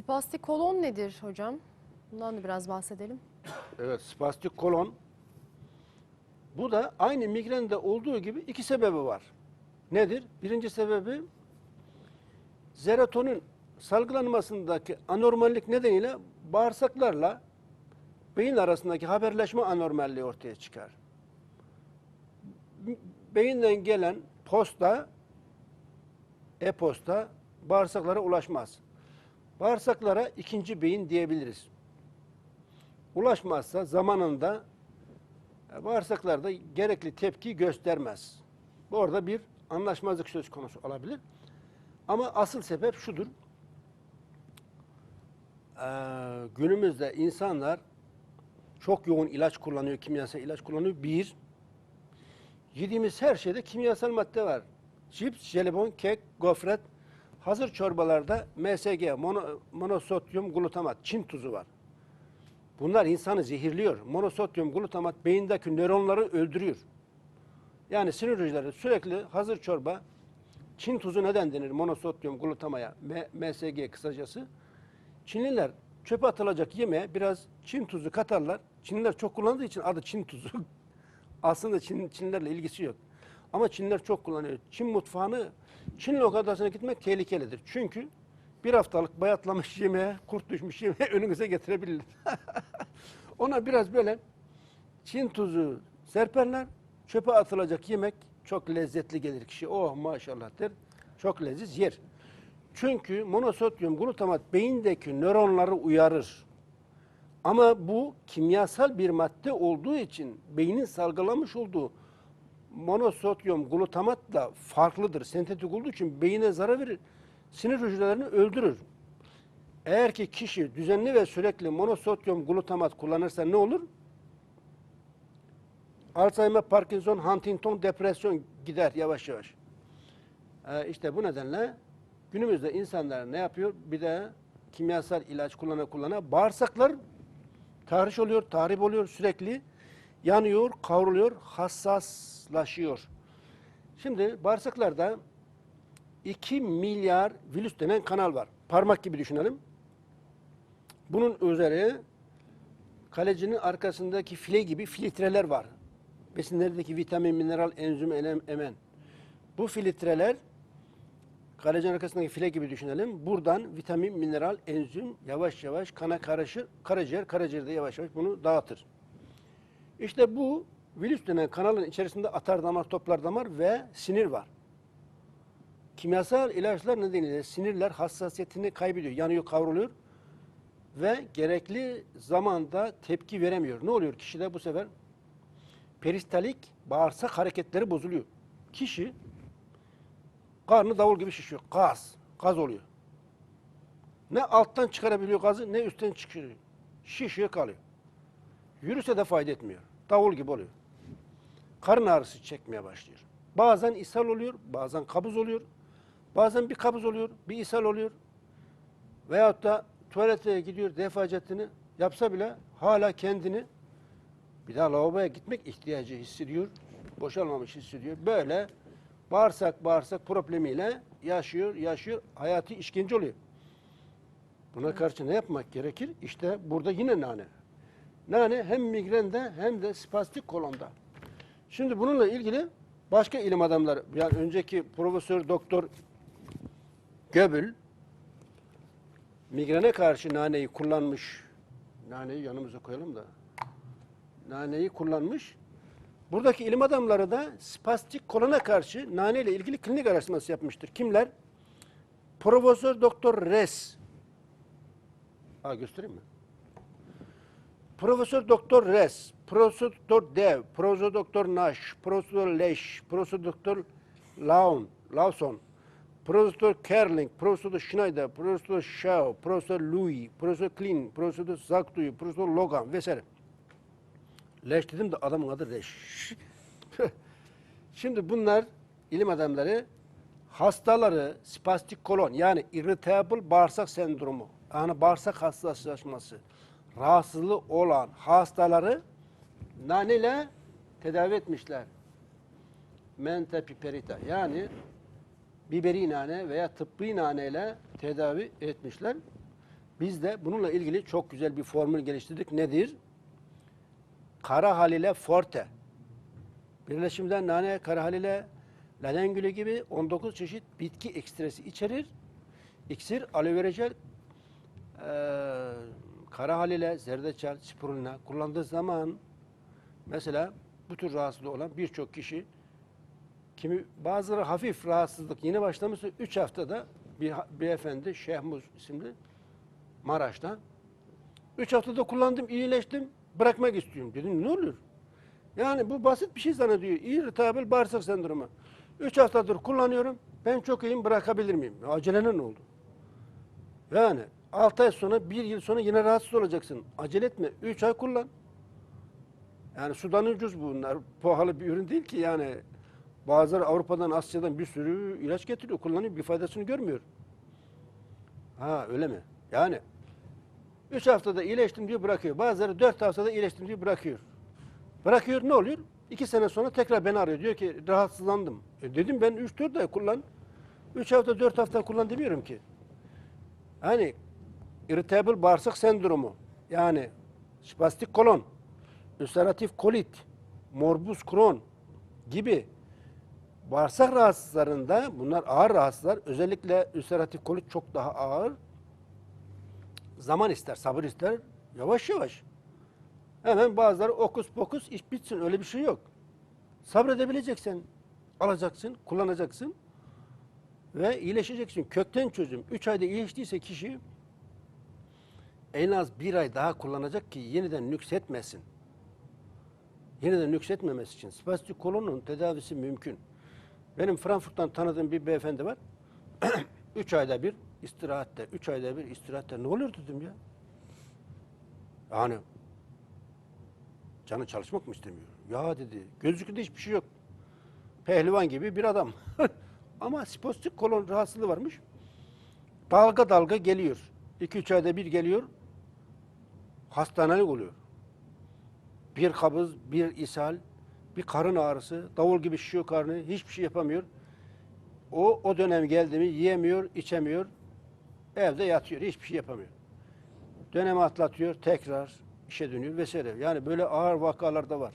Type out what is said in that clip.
Spastik kolon nedir hocam? Bundan da biraz bahsedelim. Evet, spastik kolon. Bu da aynı migrende olduğu gibi iki sebebi var. Nedir? Birinci sebebi serotonin salgılanmasındaki anormallik nedeniyle bağırsaklarla beyin arasındaki haberleşme anormalliği ortaya çıkar. Beyinden gelen posta, e-posta bağırsaklara ulaşmaz. Bağırsaklara ikinci beyin diyebiliriz ulaşmazsa zamanında e, bağırsaklar da gerekli tepki göstermez. Bu Orada bir anlaşmazlık söz konusu olabilir. Ama asıl sebep şudur. Ee, günümüzde insanlar çok yoğun ilaç kullanıyor, kimyasal ilaç kullanıyor. Bir, yediğimiz her şeyde kimyasal madde var. Cips, jelibon, kek, gofret, hazır çorbalarda MSG, mono, monosodyum glutamat, Çin tuzu var. Bunlar insanı zehirliyor. Monosodyum glutamat beyindeki nöronları öldürüyor. Yani sinir hücreleri sürekli hazır çorba, Çin tuzu neden denir monosodyum glutamaya, M- MSG kısacası? Çinliler çöpe atılacak yemeğe biraz Çin tuzu katarlar. Çinliler çok kullandığı için adı Çin tuzu. Aslında Çin, Çinlilerle ilgisi yok. Ama Çinliler çok kullanıyor. Çin mutfağını, Çin lokantasına gitmek tehlikelidir. Çünkü bir haftalık bayatlamış yemeğe, kurt düşmüş yemeğe önünüze getirebilir. Ona biraz böyle Çin tuzu serperler. Çöpe atılacak yemek çok lezzetli gelir kişi. Oh maşallah der. Çok leziz yer. Çünkü monosodyum glutamat beyindeki nöronları uyarır. Ama bu kimyasal bir madde olduğu için beynin salgılamış olduğu monosodyum glutamatla farklıdır. Sentetik olduğu için beyine zarar verir. Sinir hücrelerini öldürür. Eğer ki kişi düzenli ve sürekli monosodyum glutamat kullanırsa ne olur? Alzheimer, Parkinson, Huntington, depresyon gider yavaş yavaş. Ee, işte bu nedenle günümüzde insanlar ne yapıyor? Bir de kimyasal ilaç kullana kullana bağırsaklar tahriş oluyor, tahrip oluyor sürekli. Yanıyor, kavruluyor, hassaslaşıyor. Şimdi bağırsaklarda 2 milyar virüs denen kanal var. Parmak gibi düşünelim. Bunun üzeri kalecinin arkasındaki file gibi filtreler var. Besinlerdeki vitamin, mineral, enzim, enem, emen. Bu filtreler kalecinin arkasındaki file gibi düşünelim. Buradan vitamin, mineral, enzim yavaş yavaş kana karışır. Karaciğer, karaciğer de yavaş yavaş bunu dağıtır. İşte bu virüs denen kanalın içerisinde atar damar, toplar damar ve sinir var. Kimyasal ilaçlar nedeniyle sinirler hassasiyetini kaybediyor, yanıyor, kavruluyor ve gerekli zamanda tepki veremiyor. Ne oluyor kişide bu sefer? Peristalik bağırsak hareketleri bozuluyor. Kişi karnı davul gibi şişiyor. Gaz, gaz oluyor. Ne alttan çıkarabiliyor gazı ne üstten çıkıyor. Şişiyor kalıyor. Yürüse de fayda etmiyor. Davul gibi oluyor. Karın ağrısı çekmeye başlıyor. Bazen ishal oluyor, bazen kabız oluyor. Bazen bir kabız oluyor, bir ishal oluyor. Veyahut da tuvalete gidiyor defacetini yapsa bile hala kendini bir daha lavaboya gitmek ihtiyacı hissediyor. Boşalmamış hissediyor. Böyle bağırsak bağırsak problemiyle yaşıyor, yaşıyor. Hayatı işkence oluyor. Buna karşı ne yapmak gerekir? İşte burada yine nane. Nane hem migrende hem de spastik kolonda. Şimdi bununla ilgili başka ilim adamları, yani önceki profesör doktor Göbül migrene karşı naneyi kullanmış. Naneyi yanımıza koyalım da. Naneyi kullanmış. Buradaki ilim adamları da spastik kolona karşı nane ile ilgili klinik araştırması yapmıştır. Kimler? Profesör Doktor Res. Aa, göstereyim mi? Profesör Doktor Res, Profesör Doktor Dev, Profesör Doktor Nash, Profesör Leş, Profesör Doktor Laun, Lawson, Profesör Kerling, Profesör Schneider, Profesör Shaw, Profesör Louis, Profesör Klein, Profesör Zaktuy, Profesör Logan vesaire. Leş dedim de adamın adı Leş. Şimdi bunlar ilim adamları hastaları spastik kolon yani irritable bağırsak sendromu yani bağırsak hassaslaşması rahatsızlığı olan hastaları naneyle tedavi etmişler. Mente piperita yani biberi nane veya tıbbi naneyle tedavi etmişler. Biz de bununla ilgili çok güzel bir formül geliştirdik. Nedir? Kara halile forte. Birleşimden nane, kara halile, ladengülü gibi 19 çeşit bitki ekstresi içerir. İksir, aloe vera jel, kara halile, zerdeçal, spirulina kullandığı zaman mesela bu tür rahatsızlığı olan birçok kişi kimi bazıları hafif rahatsızlık yeni başlamışsa 3 haftada bir beyefendi Şehmuz isimli Maraş'ta 3 haftada kullandım, iyileştim, bırakmak istiyorum. Dedim ne olur? Yani bu basit bir şey zannediyor. İritabil bağırsak sendromu. 3 haftadır kullanıyorum. Ben çok iyiyim bırakabilir miyim? Ne oldu? Yani 6 ay sonra 1 yıl sonra yine rahatsız olacaksın. Acele etme. 3 ay kullan. Yani sudan ucuz bunlar. Pahalı bir ürün değil ki yani. Bazıları Avrupa'dan, Asya'dan bir sürü ilaç getiriyor, kullanıyor, bir faydasını görmüyor. Ha öyle mi? Yani 3 haftada iyileştim diyor bırakıyor. Bazıları 4 haftada iyileştim diyor bırakıyor. Bırakıyor ne oluyor? 2 sene sonra tekrar beni arıyor. Diyor ki rahatsızlandım. E dedim ben 3-4 ay kullan. 3 hafta 4 hafta kullan demiyorum ki. Hani irritable bağırsak sendromu yani spastik kolon, ülseratif kolit, morbus Crohn gibi bağırsak rahatsızlarında bunlar ağır rahatsızlar. Özellikle ülseratif kolit çok daha ağır. Zaman ister, sabır ister. Yavaş yavaş. Hemen bazıları okus pokus iş bitsin. Öyle bir şey yok. Sabredebileceksin. Alacaksın, kullanacaksın ve iyileşeceksin. Kökten çözüm. 3 ayda iyileştiyse kişi en az bir ay daha kullanacak ki yeniden nüksetmesin. Yeniden nüksetmemesi için spastik kolonun tedavisi mümkün. Benim Frankfurt'tan tanıdığım bir beyefendi var. 3 ayda bir istirahatte, 3 ayda bir istirahatte. Ne oluyor dedim ya. Yani canı çalışmak mı istemiyor? Ya dedi, gözlükte hiçbir şey yok. Pehlivan gibi bir adam. Ama spastik kolon rahatsızlığı varmış. Dalga dalga geliyor. 2-3 ayda bir geliyor. Hastanelik oluyor. Bir kabız, bir ishal, bir karın ağrısı, davul gibi şişiyor karnı, hiçbir şey yapamıyor. O o dönem geldi mi yiyemiyor, içemiyor. Evde yatıyor, hiçbir şey yapamıyor. Dönemi atlatıyor, tekrar işe dönüyor vesaire. Yani böyle ağır vakalar da var.